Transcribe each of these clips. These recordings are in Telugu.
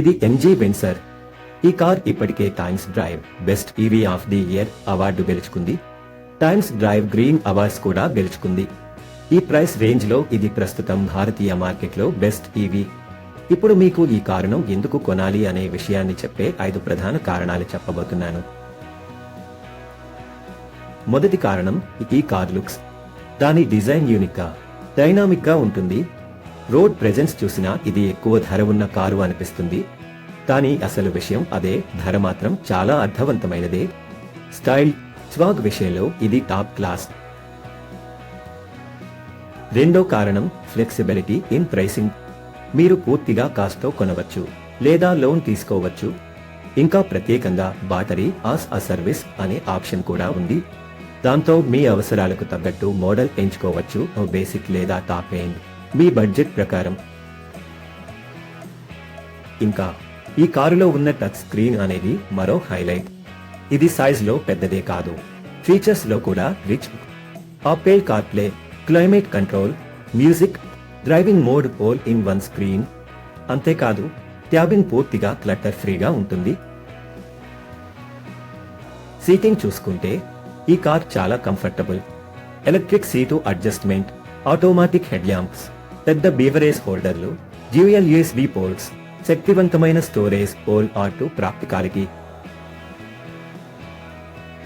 ఇది ఎంజీ వెన్సర్ ఈ కార్ ఇప్పటికే Times Drive best EV of the year award గెలుచుకుంది. టైమ్స్ డ్రైవ్ గ్రీన్ అవార్డ్స్ కూడా గెలుచుకుంది. ఈ ప్రైస్ రేంజ్లో ఇది ప్రస్తుతం భారతీయ మార్కెట్లో బెస్ట్ ఈవీ ఇప్పుడు మీకు ఈ కారును ఎందుకు కొనాలి అనే విషయాన్ని చెప్పే ఐదు ప్రధాన కారణాలు చెప్పబోతున్నాను. మొదటి కారణం ఈ కార్ లుక్స్. దాని డిజైన్ యూనిక్గా డైనామిక్గా ఉంటుంది. రోడ్ ప్రెజెన్స్ చూసినా ఇది ఎక్కువ ధర ఉన్న కారు అనిపిస్తుంది. కానీ అసలు విషయం అదే ధర మాత్రం చాలా అర్థవంతమైనదే. స్టైల్ స్వాగ్ విషయంలో ఇది టాప్ క్లాస్. రెండో కారణం ఫ్లెక్సిబిలిటీ ఇన్ ప్రైసింగ్. మీరు పూర్తిగా కాస్ట్తో కొనవచ్చు లేదా లోన్ తీసుకోవచ్చు. ఇంకా ప్రత్యేకంగా బ్యాటరీ ఆస్ అ సర్వీస్ అనే ఆప్షన్ కూడా ఉంది. దాంతో మీ అవసరాలకు తగ్గట్టు మోడల్ ఎంచుకోవచ్చు బేసిక్ లేదా టాప్ ఎండ్. మీ బడ్జెట్ ప్రకారం. ఇంకా ఈ కారులో ఉన్న టచ్ స్క్రీన్ అనేది మరో హైలైట్. ఇది సైజ్లో పెద్దదే కాదు ఫీచర్స్లో కూడా rich Apple CarPlay climate control music driving mode all in one screen అంతేకాదు క్యాబిన్ పూర్తిగా క్లటర్ ఫ్రీగా ఉంటుంది. సీటింగ్ చూసుకుంటే ఈ కార్ చాలా comfortable electric seat adjustment automatic head lamps పెద్ద బీవరేజ్ హోల్డర్లు డ్యూయల్ యూఎస్బి పోర్ట్స్ శక్తివంతమైన స్టోరేజ్ పోల్ ఆర్టు ప్రాక్టికాలిటీ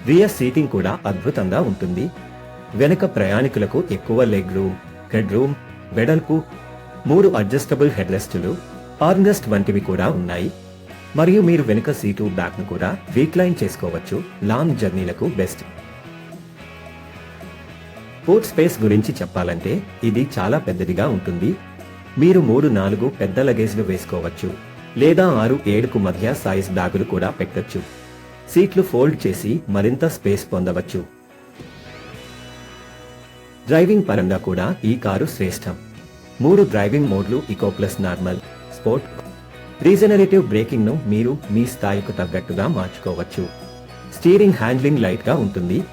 రియర్ సీటింగ్ కూడా అద్భుతంగా ఉంటుంది. వెనుక ప్రయాణికులకు ఎక్కువ లెగ్ రూమ్ హెడ్ రూమ్ వెడల్పు మూడు అడ్జస్టబుల్ హెడ్రెస్టులు ఆర్మ్రెస్ట్ వంటివి కూడా ఉన్నాయి. మరియు మీరు వెనుక సీటు బ్యాక్ను కూడా రీక్లైన్ చేసుకోవచ్చు. లాంగ్ జర్నీలకు బెస్ట్. స్పోర్ట్స్ స్పేస్ గురించి చెప్పాలంటే ఇది చాలా పెద్దదిగా ఉంటుంది. మీరు మూడు నాలుగు పెద్ద లగేజ్లు వేసుకోవచ్చు. లేదా ఆరు ఏడుకు మధ్య సైజ్ బ్యాగులు కూడా పెట్టొచ్చు. సీట్లు ఫోల్డ్ చేసి మరింత స్పేస్ పొందవచ్చు. డ్రైవింగ్ పరంగా కూడా ఈ కారు శ్రేష్టం. మూడు డ్రైవింగ్ మోడ్లు eco plus normal sport regenerative బ్రేకింగ్ను మీరు మీ స్థాయికు తగ్గట్టుగా మార్చుకోవచ్చు. స్టీరింగ్ హ్యాండ్లింగ్ లైట్గా ఉంటుంది.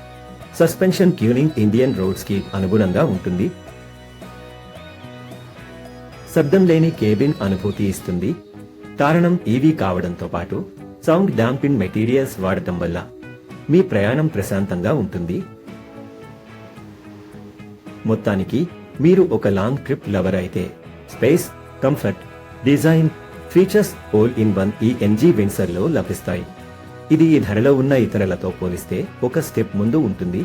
సస్పెన్షన్ ట్యూనింగ్ ఇండియన్ రోడ్స్కి అనుగుణంగా ఉంటుంది. శబ్దం లేని కేబిన్ అనుభూతి ఇస్తుంది. కారణం ఈవీ కావడంతో పాటు సౌండ్ డాంపింగ్ మెటీరియల్స్ వాడటం వల్ల మీ ప్రయాణం ప్రశాంతంగా ఉంటుంది. మొత్తానికి మీరు ఒక లాంగ్ ట్రిప్ లవర్ అయితే space comfort design features all in one ఈ ఎన్జీ విన్సర్లో లభిస్తాయి. ఇది ఈ ధరలో ఉన్న ఇతరులతో పోలిస్తే ఒక స్టెప్ ముందు ఉంటుంది.